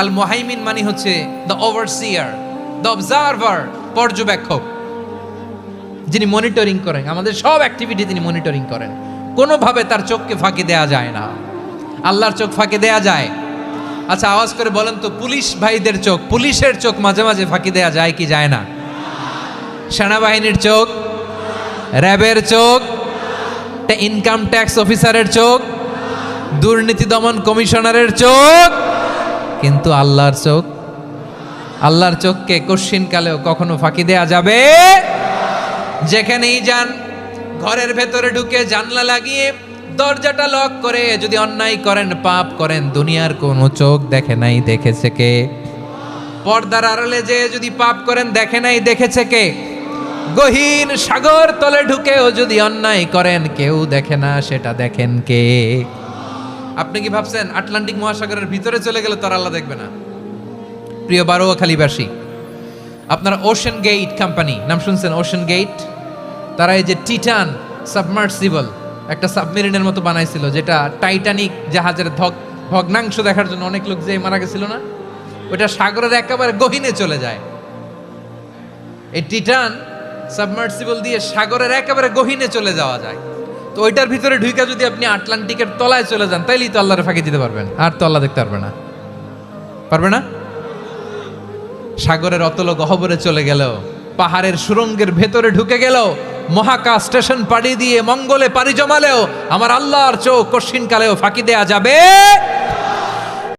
আল মোহাইমিন মানে হচ্ছে the overseer the observer পর্যবেক্ষক, যিনি মনিটরিং করেন। আমাদের সব অ্যাক্টিভিটি তিনি মনিটরিং করেন। কোনোভাবে তার চোখকে ফাঁকি দেয়া যায় না। আল্লাহর চোখ ফাঁকি দেয়া যায়। আচ্ছা আওয়াজ করে বলেন তো, পুলিশ ভাইদের চোখ, পুলিশের চোখ মাঝে মাঝে ফাঁকি দেয়া যায় কি যায় না? সেনাবাহিনীর চোখ, র্যাবের চোখ ইনকাম ট্যাক্স অফিসারের চোখ, দুর্নীতি দমন কমিশনারের চোখ কিন্তু আল্লাহর চোখ, আল্লাহর চোখকে কশ্চিনকালেও কখনো ফাঁকি দেয়া যাবে? যেখানেই যান, ঘরের ভেতরে ঢুকে জানলা লাগিয়ে দরজাটা লক করে যদি অন্যায় করেন, পাপ করেন, দুনিয়ার কোনো চোখ দেখে নাই, দেখেছে কে? পর্দার আড়ালে যে যদি পাপ করেন, দেখে নাই, দেখেছে কে? গহীন সাগর তলে ঢুকেও যদি অন্যায় করেন, কেউ দেখে না, সেটা দেখেন কে? আপনি কি ভাবছেন আটলান্টিক মহাসাগরের ভিতরে চলে গেলে তার আল্লাহ দেখবে না? প্রিয় বারোয়াখালীবাসী আপনারা ওশেন গেইট কোম্পানি নাম শুনছেন ওশেন গেইট তারা এই যে টিটান সাবমার্সিবল একটা সাবমেরিনের মতো বানাইছিল, যেটা টাইটানিক জাহাজের ধক, ভগ্নাংশ দেখার জন্য অনেক লোক যে মারা গেছিল না? ওটা সাগরের একেবারে গহীনে চলে যায়। এই টিটান সাবমার্সিবল দিয়ে সাগরের একেবারে গহিনে চলে যাওয়া যায়। তো ওইটার ভিতরে ঢুইকা যদি আপনি আটলান্টিকের তলায় চলে যান, তাইলেই তো আল্লাহরে ফাঁকি দিতে পারবেন। আর তো আল্লাহ দেখতে পারবে না। পারবে না? সাগরের অতল গহবরে চলে গেল পাহাড়ের সুরঙ্গের ভেতরে ঢুকে গেল মহাকাশ স্টেশন পাড়ি দিয়ে মঙ্গলে পাড়ি জমালেও, আমার আল্লাহর চোখ কশিনকালেও ফাঁকি দেয়া যাবে